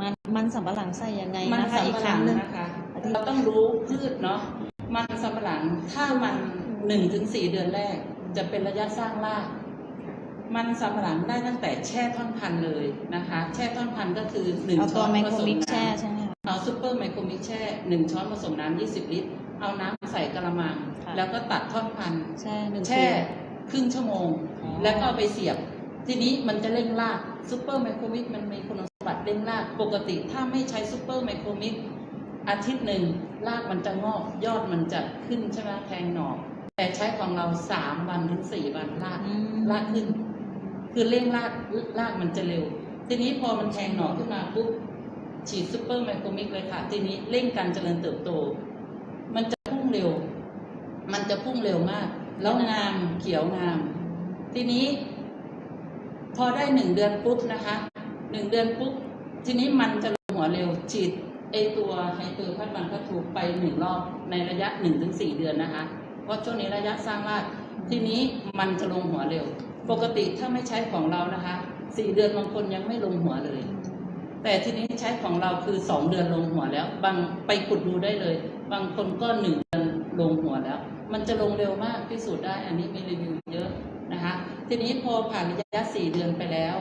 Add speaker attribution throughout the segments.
Speaker 1: มันมันสำปะหลังใส่ยังไง
Speaker 2: มัน
Speaker 1: นะคะอี
Speaker 2: สำ
Speaker 1: ก
Speaker 2: ปะ
Speaker 1: ค
Speaker 2: หลั
Speaker 1: รั้
Speaker 2: ง
Speaker 1: งหนึ่ง
Speaker 2: นะคะ
Speaker 1: อธิบาย
Speaker 2: เราต้องรู้พืชเนาะมันสำปะหลังถ้ามันหนึ่งถึงสี่เดือนแรก จะเป็นระยะสร้างราก มันสำปะหลังได้ตั้งแต่แช่ท่อนพันธุ์เลยนะคะ แช่ท่อนพันธุ์ก็คือหนึ่ง
Speaker 1: เอา
Speaker 2: ช้
Speaker 1: ตั
Speaker 2: อ
Speaker 1: วนไม
Speaker 2: ผ
Speaker 1: โคร
Speaker 2: สม
Speaker 1: มิก
Speaker 2: น้
Speaker 1: แช่ใช่ไหมคะำ
Speaker 2: เอาซูเปอร์ไมโครมิกแช่หนึ่งช้อนผสมน้ำยี่สิบลิตร เอาน้ำใส่กระมัง
Speaker 1: ค่ะ
Speaker 2: แล้วก็ตัดท่อนพันธุ์
Speaker 1: แช่หนึ่ง
Speaker 2: แช่
Speaker 1: คืน
Speaker 2: ครึ่งชั่วโมง
Speaker 1: อ๋อ
Speaker 2: แล้วก็เอาไปเสียบ ทีนี้มันจะเร่งรากซูเปอร์ไมโครมิกมันมีคุณ สมบัติเร่งรากปกติถ้าไม่ใช้ซูเปอร์ไมโครมิกอาทิตย์หนึ่งรากมันจะงอกยอดมันจะขึ้นใช่ไหมแทงหน่อแต่ใช้ของเราสามวันถึงสี่วันราก
Speaker 1: อืม
Speaker 2: รากขึ้น คือเร่งรากรากมันจะเร็ว ทีนี้พอมันแทงหน่อขึ้นมาปุ๊บฉีดซูเปอร์ไมโครมิกเลยค่ะ ทีนี้เร่งการเจริญเติบโต มันจะพุ่งเร็ว มันจะพุ่งเร็วมาก แล้วงามเขียวงาม ทีนี้ พอได้หนึ่งเดือนปุ๊บนะคะ หนึ่งเดือนปุ๊บทีนี้มันจะลงหัวเร็วฉีดไอตัวไฮเปอร์พัดมันพัดถูกไปหนึ่งรอบในระยะหนึ่งถึงสี่เดือนนะคะ เพราะช่วงนี้ระยะสร้างรากทีนี้มันจะลงหัวเร็ว ปกติถ้าไม่ใช้ของเรานะคะสี่เดือนบางคนยังไม่ลงหัวเลย แต่ทีนี้ใช้ของเราคือสองเดือนลงหัวแล้ว บางไปขุดดูได้เลย บางคนก็หนึ่งเดือนลงหัวแล้ว มันจะลงเร็วมากพิสูจน์ได้ อันนี้มีรีวิวเยอะนะคะ ทีนี้พอผ่านระยะสี่เดือนไปแล้ว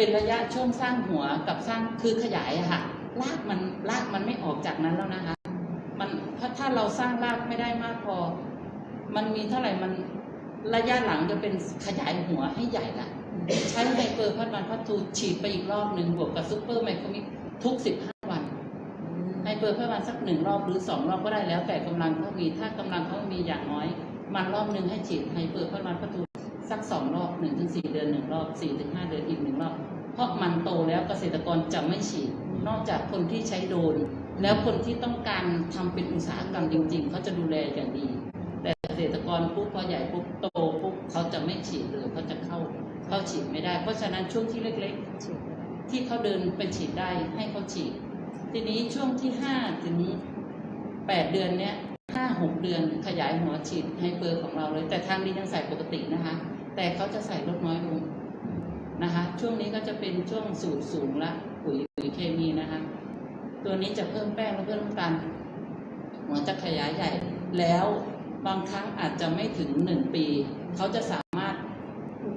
Speaker 2: เป็นระยะช่วงสร้างหัวกับสร้างคือขยายอะค่ะรากมันรากมันไม่ออกจากนั้นแล้วนะคะ มันถ้าถ้าเราสร้างรากไม่ได้มากพอ มันมีเท่าไหร่มันระยะหลังจะเป็นขยายหัวให้ใหญ่ละใช้ไฮเปอร์พัดมันพัดทูฉีดไปอีกรอบหนึ่งบวกกับซูเปอร์ไมโครมิกทุก15วันไฮเปอร์พัดมันสักหนึ่งรอบหรือสองรอบก็ได้แล้วแต่กำลังเขามีถ้ากำลังเขามีอย่างน้อย มันรอบหนึ่งให้ฉีดไฮเปอร์พัดมันพัดทู สักสองรอบหนึ่งถึงสี่เดือนหนึ่งรอบสี่ถึงห้าเดือนอีกหนึ่งรอบ เพราะมันโตแล้วเกษตรกรจะไม่ฉีด นอกจากคนที่ใช้โดน แล้วคนที่ต้องการทำเป็นอุตสาหกรรมจริง ๆ เขาจะดูแลอย่างดี แต่เกษตรกรปุ๊บพอใหญ่ปุ๊บโตปุ๊บเขาจะไม่ฉีดเลยเขาจะเข้าเข้าฉีดไม่ได้ เพราะฉะนั้นช่วงที่เล็กๆ ที่เขาเดินไปฉีดได้ให้เขาฉีด ทีนี้ช่วงที่ห้าถึงแปดเดือนเนี้ยห้าหกเดือนขยายหัวฉีดไฮเปอร์ของเราเลย แต่ทางนี้ยังใส่ปกตินะคะ แต่เขาจะใส่ลดน้อยลงนะคะ ช่วงนี้ก็จะเป็นช่วงสูตรสูงละปุ๋ยปุ๋ยเคมีนะคะ ตัวนี้จะเพิ่มแป้งและเพิ่มน้ำตาลหัวจะขยายใหญ่ แล้วบางครั้งอาจจะไม่ถึงหนึ่งปี เขาจะสามารถ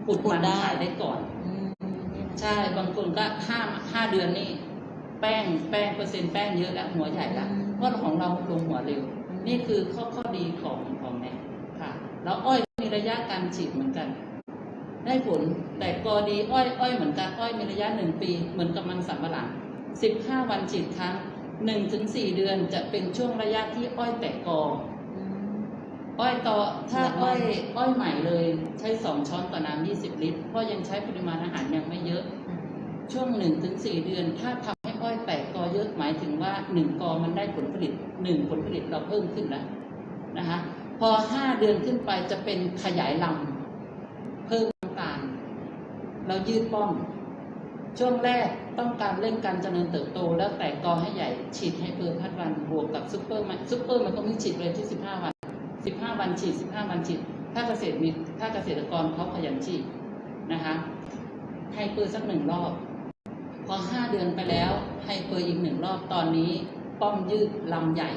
Speaker 2: ปุดมันขายได้ก่อน
Speaker 1: อืม
Speaker 2: ใช่บางคนก็ห้าห้าเดือนนี่แป้งแป้งเปอร์เซ็นต์แป้งเยอะแล้วหัวใหญ่แล้วเพราะของเราลงหัวเร็ว นี่คือข้อข้อดีของของแนค่ะ แล้วอ้อยมีระยะการฉีดเหมือนกัน ได้ผลแต่กอดีอ้อยอ้อยเหมือนกันอ้อยมีระยะหนึ่งปี เหมือนกับมันสำปะหลังสิบห้าวันฉีดครั้งหนึ่งถึงสี่เดือนจะเป็นช่วงระยะที่อ้อยแตกกอ
Speaker 1: อืม
Speaker 2: อ้อยต่อถ้า
Speaker 1: ละมัน
Speaker 2: อ้อยอ้อยใหม่เลยใช้สองช้อนต่อน้ำยี่สิบลิตร เพราะยังใช้ปริมาณอาหารยังไม่เยอะ ช่วงหนึ่งถึงสี่เดือน ถ้าทำให้อ้อยแตกกอเยอะหมายถึงว่าหนึ่งกอมันได้ผลผลิตหนึ่งผลผลิตเราเพิ่มขึ้นแล้วนะคะ พอห้าเดือนขึ้นไปจะเป็นขยายลำเพิ่มน้ำตาล เรายืดป้อม ช่วงแรกต้องการเร่งการเจริญเติบโต แล้วแตกกอให้ใหญ่ฉีดให้เพิ่มพัดวันบวกกับซุปเปอร์มันซุปเปอร์มันก็ไม่ฉีดเลยที่สิบห้าวันสิบห้าวันฉีดสิบห้าวันฉีด ถ้าเกษตรมีถ้าเกษตรกรเขาขยันฉีดนะคะให้เปิดสักหนึ่งรอบ พอห้าเดือนไปแล้วให้เปิดอีกหนึ่งรอบตอนนี้ป้อมยืดลำใหญ่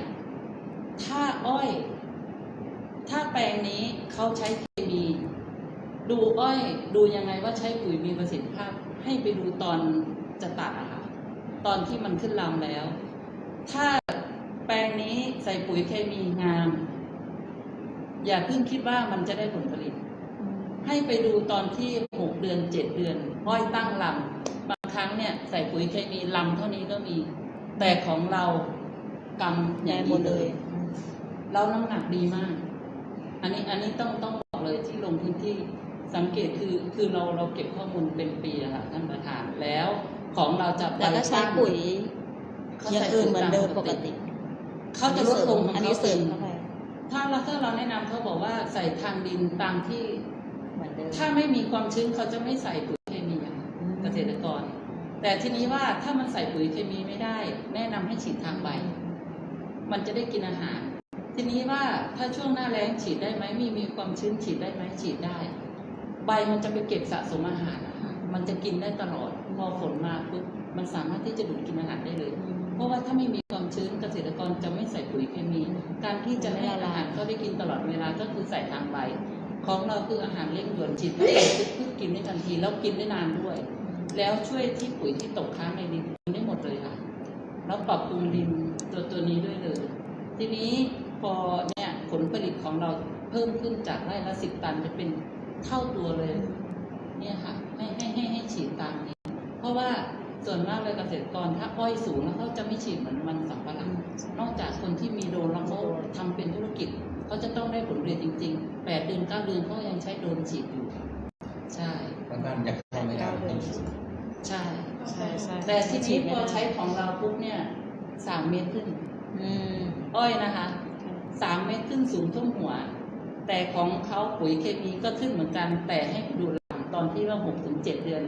Speaker 2: ถ้าอ้อย ถ้าแปลงนี้เขาใช้เค ดูอ้อยดูยังไงว่าใช้ปุ๋ยมีประสิทธิภาพ ให้ไปดูตอนจะตัดอะค่ะตอนที่มันขึ้นลำแล้ว ถ้าแปลงนี้ใส่ปุ๋ยเคมีงาม อย่าเพิ่งคิดว่ามันจะได้ผลผลิต ให้ไปดูตอนที่หกเดือนเจ็ดเดือนอ้อยตั้งลำบางครั้งเนี่ยใส่ปุ๋ยเคมีลำเท่านี้ก็มี แต่ของเรากำให
Speaker 1: ใหญ่
Speaker 2: ญ่
Speaker 1: หมดเลย
Speaker 2: แล้วน้ำหนักดีมาก อันนี้อันนี้ต้องต้องบอกเลยที่ลงพื้นที่ สังเกตคือคือเราเราเก็บข้อมูลเป็นปีอะค่ะท่านประธานแล้วของเราจะ
Speaker 1: แต่ก็ใช้ปุ๋ย
Speaker 2: เขา
Speaker 1: อย่าง
Speaker 2: ใส่
Speaker 1: อื่นเหมือนเดิมปกติ
Speaker 2: เขาจะลดลงข
Speaker 1: อั
Speaker 2: อนง
Speaker 1: นี้
Speaker 2: เขา
Speaker 1: เสริ
Speaker 2: เอ
Speaker 1: ม
Speaker 2: ง
Speaker 1: เข้าไป
Speaker 2: ถ้าเราถ้าเราแนะนำเขาบอกว่าใส่ทางดินตามที่
Speaker 1: เหมือนเดิม
Speaker 2: ถ้าไม่มีความชื้นเขาจะไม่ใส่ปุ๋ยเคมีอะค่ะเกษตรกร แต่ทีนี้ว่าถ้ามันใส่ปุ๋ยเคมีไม่ได้ แนะนำให้ฉีดทางใบ มันจะได้กินอาหาร ทีนี้ว่าถ้าช่วงหน้าแล้งฉีดได้ไหมมีมีความชื้นฉีดได้ไหมฉีดได้ ใบมันจะไปเก็บสะสมอาหาร มันจะกินได้ตลอด พอฝนมาปุ๊บมันสามารถที่จะดูดกินอาหารถ้าไม่มีความชื้นเกษตรกรจะไม่ใส่ปุ๋ยเคมี การที่จะให้อาหารเขาได้กินตลอดเวลาก็คือใส่ทางใบ ของเราคืออาหารเร่งด่วนฉีดไปพืชกินได้ทันทีแล้วกินได้นานด้วย แล้วช่วยที่ปุ๋ยที่ตกค้างในดินได้หมดเลยค่ะ แล้วปรับปรุงดินตัวตัวนี้ด้วยเลย ทีนี้พอเนี่ยผลผลิตของเราเพิ่มขึ้นจากไร่ละสิบตันจะเป็น เท่าตัวเลย เนี่ยค่ะให้ให้ให้ให้ฉีดตามนี้ เพราะว่าส่วนมากเลยเกษตรกรถ้าอ้อยสูงแล้วเขาจะไม่ฉีดเหมือนมันสำปะหลังนอกจากคนที่มีโดรนแล้วเขาทำเป็นธุรกิจเขาจะต้องได้ผลผลิตจริงๆแปดเดือนเก้าเดือนเขายังใช้โดรนฉีดอยู่ ใช่
Speaker 3: บางท่านอยากเข้าไม่ได้
Speaker 2: ใช่
Speaker 1: ใช่ใช่
Speaker 2: แต่ทีนี้พอใช้ของเราปุ๊บเนี่ยสามเมตรขึ้น
Speaker 1: อืม
Speaker 2: อ้อยนะคะสามเมตรขึ้นสูงท่วมหัว แต่ของเขาปุ๋ยเคมีก็ขึ้นเหมือนกัน แต่ให้ดูลำตอนที่ว่าหกถึงเจ็ดเดือน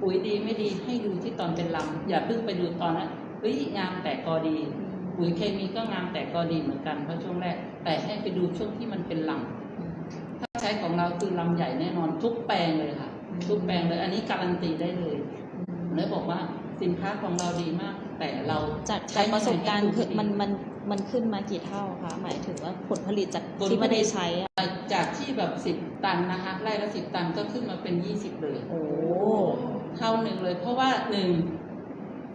Speaker 2: ปุ๋ยดีไม่ดีให้ดูที่ตอนเป็นลำอย่าเพิ่งไปดูตอนนั้นเฮ้ยงามแต่กอดี ปุ๋ยเคมีก็งามแต่กอดีเหมือนกันเพราะช่วงแรก แต่ให้ไปดูช่วงที่มันเป็นลำถ้าใช้ของเราคือลำใหญ่แน่นอนทุกแปลงเลยค่ะ ทุกแปลงเลย อันนี้การันตีได้เลยเลยบอกว่าสินค้าของเราดีมาก แต่เรา
Speaker 1: จาก
Speaker 2: ใช้
Speaker 1: จากประสบการณ์
Speaker 2: ให้
Speaker 1: คือ
Speaker 2: ดี
Speaker 1: มันมัน มันขึ้นมากี่เท่าคะหมายถึงว่าผลผลิตจาก
Speaker 2: ผลผลิต
Speaker 1: ที่ไม่ได้ใช้อะ
Speaker 2: จากที่แบบสิบตันนะคะไร่ละสิบตันก็ขึ้นมาเป็นยี่สิบเลย
Speaker 1: โอ้
Speaker 2: เท่าหนึ่งเลย เพราะว่าหนึ่ง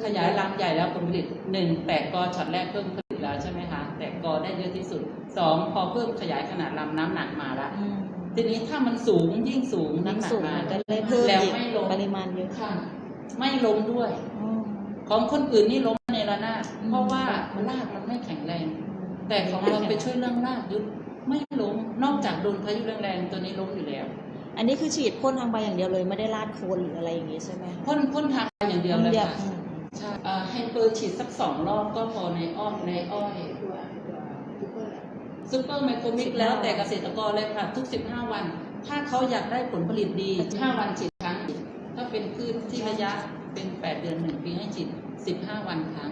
Speaker 2: ขยายรังใหญ่แล้วผลผลิตหนึ่งแตกกอช็อตแรกเพิ่มผลิตแล้วใช่ไหมคะแตกกอได้เยอะที่สุดสองพอเพิ่มขยายขนาดลำน้ำหนักมาละ
Speaker 1: อืม
Speaker 2: ทีนี้ถ้ามันสูงยิ่งสูง
Speaker 1: ยิ่
Speaker 2: น้ำ
Speaker 1: ง
Speaker 2: หนัก
Speaker 1: สูง
Speaker 2: มา
Speaker 1: มันก็เลยเพิ่ม
Speaker 2: แล้ว
Speaker 1: อีก
Speaker 2: ไม่ลง
Speaker 1: ปริมาณเยอะ
Speaker 2: ค่ะ ไม่ลงด้วย
Speaker 1: อืม
Speaker 2: ของคนอื่นนี่ล้มในระนาด
Speaker 1: อืม
Speaker 2: เพราะว่ารากมันไม่แข็งแรง แต่ของเราไปช่วยเรื่องรากยุบไม่ล้มนอกจากโดนพายุแรงๆตัวนี้ล้มอยู่แล้ว
Speaker 1: อันนี้คือฉีดพ่นทางใบอย่างเดียวเลยไม่ได้ราดโคนหรืออะไรอย่างงี้ใช่ไหม
Speaker 2: พ่นพ่นทางอย่างเดียวเลย
Speaker 1: เดียว
Speaker 2: ค่ะ
Speaker 1: อืม
Speaker 2: ใช่อ่าให้เปิดฉีดสักสองรอบก็พอในอ้อยในอ้อยซูเปอร์ไมโครมิกแล้วแต่เกษตรกรเลยค่ะ ทุก 15 วัน ถ้าเขาอยากได้ผลผลิตดี 5 วันฉีดครั้ง ถ้าเป็นพืชที่ระยะ เป็น 8 เดือน 1 ปีให้ฉีด15 วันครั้ง